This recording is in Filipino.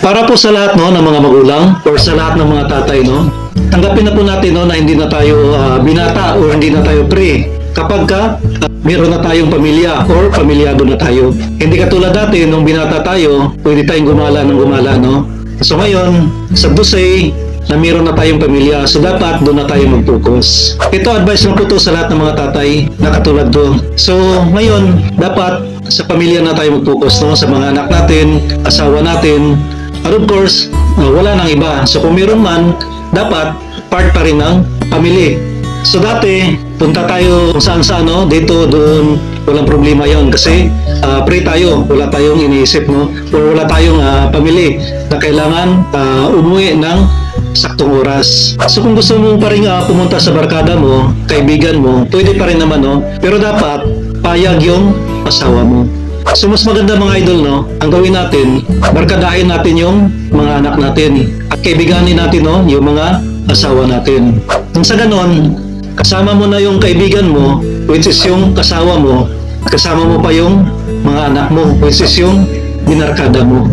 Para po sa lahat no ng mga magulang or sa lahat ng mga tatay no, tanggapin na po natin no na hindi na tayo ah, binata or hindi na tayo pre. Kapag ka ah, meron na tayong pamilya or pamilyado na tayo. Hindi katulad dati nung binata tayo, pwede tayong gumala ng gumala no. So ngayon, sa Busay, na meron na tayong pamilya. So dapat doon na tayo mag-focus. Ito advice lang po to sa lahat ng mga tatay na katulad ko. So ngayon, dapat sa pamilya na tayo mag-focus no? sa mga anak natin, asawa natin, at of course, uh, wala nang iba. So kung meron man, dapat part pa rin ng family. So dati, punta tayo kung saan saan, no? dito, doon, walang problema yon kasi uh, pre tayo, wala tayong iniisip, no? or wala tayong uh, pamili na kailangan uh, umuwi ng saktong oras. So kung gusto mo pa rin uh, pumunta sa barkada mo, kaibigan mo, pwede pa rin naman, no? Pero dapat, payag yung asawa mo. So mas maganda mga idol, no? Ang gawin natin, barkadahin natin yung mga anak natin. At kaibiganin natin, no? Yung mga asawa natin. Nang sa ganon, kasama mo na yung kaibigan mo, which is yung kasawa mo, kasama mo pa yung mga anak mo, which is yung binarkada mo.